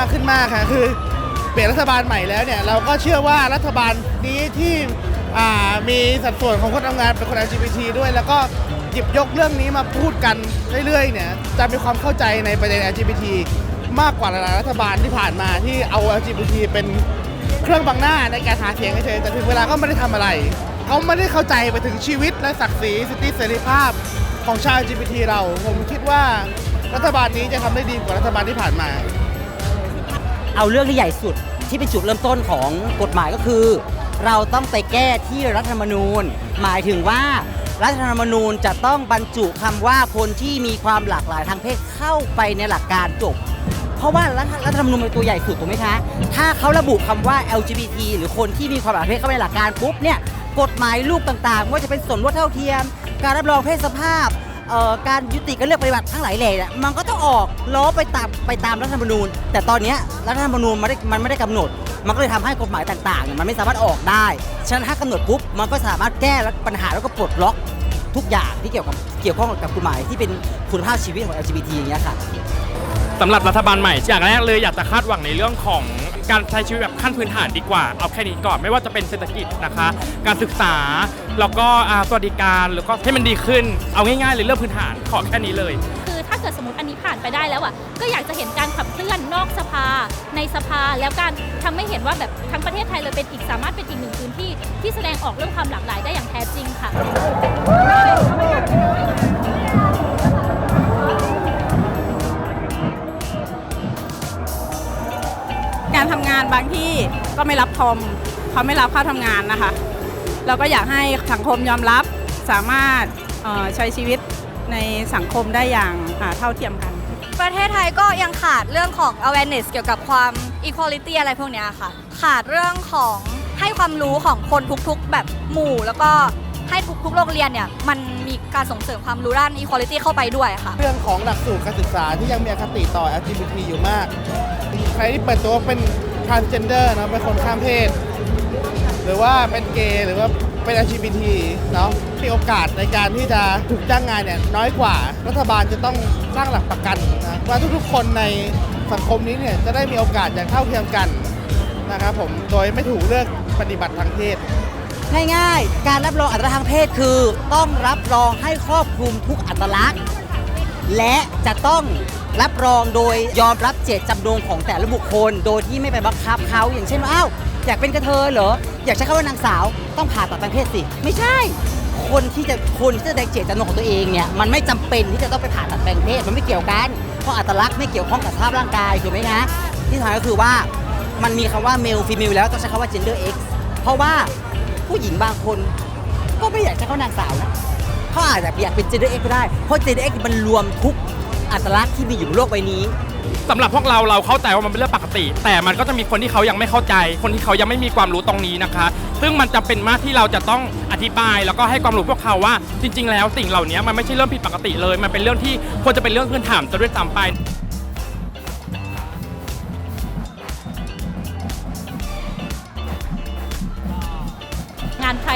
ากขึ้นมากค่ะคือเปลี่ยนรัฐบาลใหม่แล้วเนี่ยเราก็เชื่อว่ารัฐบาลนี้ที่มีสัดส่วนของคนทำงานเป็นคน LGBT ด้วย แล้วก็หยิบยกเรื่องนี้มาพูดกันเรื่อยๆเนี่ยจะมีความเข้าใจในประเด็น LGBT มากกว่าหลายๆรัฐบาลที่ผ่านมาที่เอา LGBT เป็นเครื่องบังหน้าในการหาเสียงเฉยๆแต่ถึงเวลาก็ไม่ได้ทำอะไร เขาไม่ได้เข้าใจไปถึงชีวิตและศักดิ์ศรีสิทธิเสรีภาพของชาว LGBT เรา ผมคิดว่ารัฐบาลนี้จะทำได้ดีกว่ารัฐบาลที่ผ่านมา เอาเรื่องที่ใหญ่สุดที่เป็นจุดเริ่มต้นของกฎหมายก็คือ เราต้องไปแก้ที่รัฐธรรมนูญ หมายถึงว่ารัฐธรรมนูญจะต้องบรรจุคำว่าคนที่มีความหลากหลายทางเพศเข้าไปในหลักการจบ เพราะว่ารัฐธรรมนูญเป็นตัวใหญ่สุดถูกไหมคะ ถ้าเขาระบุคำว่า LGBT หรือคนที่มีความหลากหลายเพศเข้าไปในหลักการปุ๊บเนี่ยกฎหมายลูกต่างๆ ว่าจะเป็นสมรสเท่าเทียม การรับรองเพศสภาพ เอ่อการยุติการเลือกปฏิบัติทั้งหลายแหล่เนี่ยมันก็ต้องออกล้อไปตามไปตามรัฐธรรมนูญ แต่ตอนเนี้ยรัฐธรรมนูญมันไม่ได้มันไม่ได้กำหนด มันก็เลยทำให้กฎหมายต่างๆเนี่ยมันไม่สามารถออกได้ฉะนั้นถ้ากำหนดปุ๊บมันก็สามารถแก้ปัญหาแล้วก็ปลดล็อกทุกอย่างที่เกี่ยวกับเกี่ยวข้องกับกฎหมายที่เป็นคุณภาพชีวิตของ LGBT อย่างเงี้ยค่ะ สำหรับรัฐบาลใหม่อย่างแรกเลยอยากจะคาดหวังในเรื่องของ การใช้ชีวิตแบบขั้นพื้นฐานดีกว่า เอาแค่นี้ก่อนไม่ว่าจะเป็นเศรษฐกิจนะคะ การศึกษาแล้วก็อ่าสวัสดิการแล้วก็ให้มันดีขึ้นเอาง่ายๆเลยเรื่องพื้นฐานขอแค่นี้เลย คือถ้าเกิดสมมติอันนี้ผ่านไปได้แล้วอะก็อยากจะเห็นการขับเคลื่อนนอกสภา ในสภาแล้วการทำให้เห็นว่าแบบทั้งประเทศไทยเลยเป็นอีกสามารถเป็นอีกหนึ่งพื้นที่ที่แสดงออกเรื่องความหลากหลายได้อย่างแท้จริงค่ะารทำงานบางที่ก็ไม่รับทอมเขาไม่รับเข้าทำงานนะคะ เราก็อยากให้สังคมยอมรับสามารถเอ่อใช้ชีวิตในสังคมได้อย่างอ่าเท่าเทียมกัน ประเทศไทยก็ยังขาดเรื่องของ awareness เกี่ยวกับความ equality อะไรพวกเนี้ยค่ะ ขาดเรื่องของให้ความรู้ของคนทุกๆ แบบหมู่ แล้วก็ให้ทุกๆ โรงเรียนเนี่ยมันมีการส่งเสริมความรู้ด้าน equality เข้าไปด้วยค่ะ เรื่องของหลักสูตรการศึกษาที่ยังมีอคติต่อ LGBT อยู่มาก ใครที่เปิดตัวว่าเป็น transgender นะเป็นคนข้ามเพศ หรือว่าเป็นเกย์หรือว่าเป็น LGBT เนาะมีโอกาสในการที่จะถูกจ้างงานเนี่ยน้อยกว่ารัฐบาลจะต้องสร้างหลักประกันนะว่าทุกๆคนในสังคมนี้เนี่ยจะได้มีโอกาสอย่างเท่าเทียมกันนะครับผมโดยไม่ถูกเลือกปฏิบัติทางเพศง่ายๆ การรับรองอัตลักษณ์ทางเพศคือ ต้องรับรองให้ครอบคลุมทุกอัตลักษณ์ และจะต้องรับรองโดยยอมรับเจตจำนงของแต่ละบุคคล โดยที่ไม่ไปบังคับเขาอย่างเช่นว่าอ้าวอยากเป็นกระเทยเหรออยากใช้คำว่านางสาวต้องผ่าตัดทางเพศสิ ไม่ใช่ คนที่จะคนที่จะแสดงเจตจำนงของตัวเองเนี่ยมันไม่จำเป็นที่จะต้องไปผ่าตัดแปลงเพศมันไม่เกี่ยวกันเพราะอัตลักษณ์ไม่เกี่ยวข้องกับสภาพร่างกายถูกไหมคะที่สำคัญก็คือว่ามันมีคำว่า male female แล้วต้องใช้คำว่า gender x เพราะว่าผู้หญิงบางคนก็ไม่อยากใช้เขานางสาวนะ เขาอาจจะอยากเป็น gender x ก็ได้ เพราะ gender x มันรวมทุกอัตลักษณ์ที่มีอยู่บนโลกใบนี้ สำหรับพวกเราเราเข้าใจว่ามันเป็นเรื่องปกติ แต่มันก็จะมีคนที่เขายังไม่เข้าใจ คนที่เขายังไม่มีความรู้ตรงนี้นะคะ ซึ่งมันจะเป็นมากที่เราจะต้องอธิบาย แล้วก็ให้ความรู้พวกเขาว่า จริง ๆ แล้วสิ่งเหล่านี้มันไม่ใช่เรื่องผิดปกติเลย มันเป็นเรื่องที่ควรจะเป็นเรื่องพื้นฐานจะด้วยซ้ำไปานไพร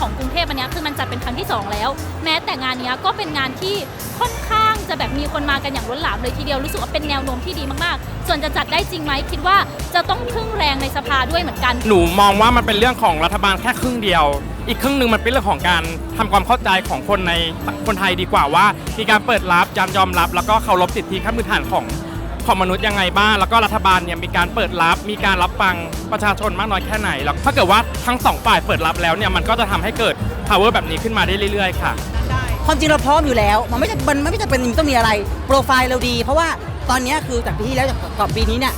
ของกรุงเทพอันเนี้ยคือมันจัดเป็นครั้งที่ 2 แล้ว แม้แต่งานเนี้ยก็เป็นงานที่ค่อนข้างจะแบบมีคนมากันอย่างล้นหลามเลยทีเดียวรู้สึกว่าเป็นแนวโน้มที่ดีมากๆ ส่วนจะจัดได้จริงไหมคิดว่าจะต้องพึ่งแรงในสภาด้วยเหมือนกัน หนูมองว่ามันเป็นเรื่องของรัฐบาลแค่ครึ่งเดียว อีกครึ่งหนึ่งมันเป็นเรื่องของการทำความเข้าใจของคนในคนไทยดีกว่าว่า มีการเปิดรับยามยอมรับ แล้วก็เคารพสิทธิขั้นพื้นฐานของ ของมนุษย์ยังไงบ้าง แล้วก็รัฐบาลเนี่ยมีการเปิดรับ มีการรับฟังประชาชนมากน้อยแค่ไหน แล้วถ้าเกิดว่าทั้งสองฝ่ายเปิดรับแล้วเนี่ยมันก็จะทำให้เกิด power แบบนี้ขึ้นมาได้เรื่อยๆค่ะ ความจริงเราพร้อมอยู่แล้ว มันไม่จำมันไม่จำเป็นต้องมีอะไร โปรไฟล์เราดี เพราะว่าตอนเนี้ยคือจากปีที่แล้วกับปีนี้เนี่ย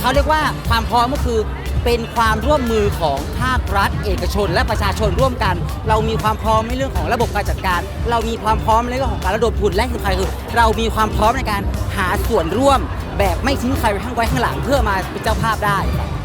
เขาเรียกว่าความพร้อมก็คือเป็นความร่วมมือของภาครัฐ เอกชน และประชาชนร่วมกัน เรามีความพร้อมในเรื่องของระบบการจัดการ เรามีความพร้อมในเรื่องของการระดมทุนและที่สำคัญคือ เรามีความพร้อมในการหาส่วนร่วม แบบไม่ทิ้งใครไว้ข้างไว้ข้างหลังเพื่อมาเป็นเจ้าภาพได้ครับ